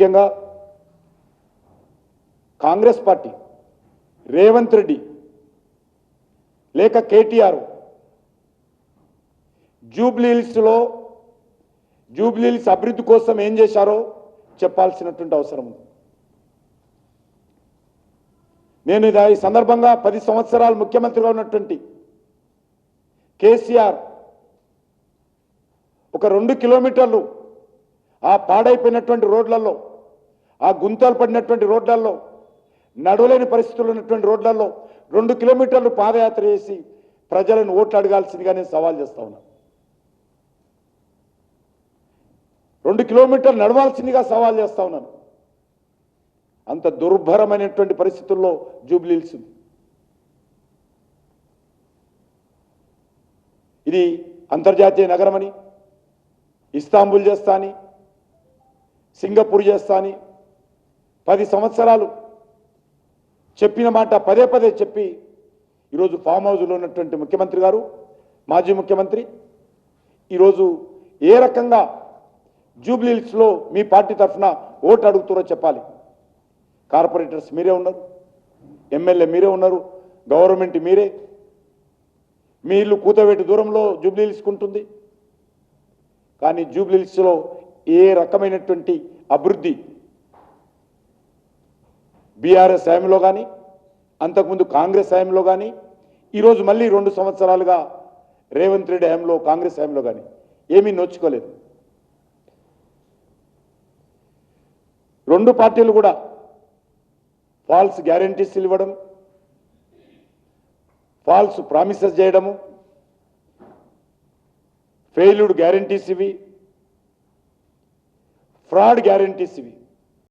ముఖ్యంగా కాంగ్రెస్ పార్టీ రేవంత్ రెడ్డి లేక కేటీఆర్. జూబ్లీహిల్స్లో జూబ్లీహిల్స్ అభివృద్ధి కోసం ఏం చేశారో చెప్పాల్సినటువంటి అవసరం ఉంది. నేను ఇది ఈ సందర్భంగా పది సంవత్సరాలు ముఖ్యమంత్రిగా ఉన్నటువంటి కేసీఆర్ ఒక రెండు కిలోమీటర్లు ఆ పాడైపోయినటువంటి రోడ్లలో ఆ గుంతలు పడినటువంటి రోడ్లలో నడవలేని పరిస్థితులు ఉన్నటువంటి రోడ్లలో రెండు కిలోమీటర్లు పాదయాత్ర చేసి ప్రజలను ఓట్లు అడగాల్సిందిగా నేను సవాల్ చేస్తా ఉన్నా. రెండు కిలోమీటర్లు నడవాల్సిందిగా సవాల్ చేస్తా ఉన్నాను. అంత దుర్భరమైనటువంటి పరిస్థితుల్లో జూబ్లీల్స్ ఇది అంతర్జాతీయ నగరమని ఇస్తాంబుల్ చేస్తా అని సింగపూర్ చేస్తా అని పది సంవత్సరాలు చెప్పిన మాట పదే పదే చెప్పి ఈరోజు ఫామ్ హౌస్లో ఉన్నటువంటి ముఖ్యమంత్రి గారు మాజీ ముఖ్యమంత్రి ఈరోజు ఏ రకంగా జూబ్లీహిల్స్లో మీ పార్టీ తరఫున ఓటు అడుగుతారో చెప్పాలి. కార్పొరేటర్స్ మీరే ఉన్నారు ఎమ్మెల్యే మీరే ఉన్నారు గవర్నమెంట్ మీరే. మీ ఇల్లు కూతవేటి దూరంలో జూబ్లీహిల్స్కి ఉంటుంది. కానీ జూబ్లీహిల్స్లో ఏ రకమైనటువంటి అభివృద్ధి బీఆర్ఎస్ హయాంలో కానీ అంతకుముందు కాంగ్రెస్ హయాంలో కానీ ఈరోజు మళ్ళీ రెండు సంవత్సరాలుగా రేవంత్ రెడ్డి హయాంలో కాంగ్రెస్ హయాంలో కానీ ఏమీ నోచుకోలేదు. రెండు పార్టీలు కూడా ఫాల్స్ గ్యారంటీస్ ఇవ్వడం ఫాల్స్ ప్రామిసెస్ చేయడము ఫెయిల్డ్ గ్యారంటీస్ ఇవి ఫ్రాడ్ గ్యారంటీస్ ఇవి.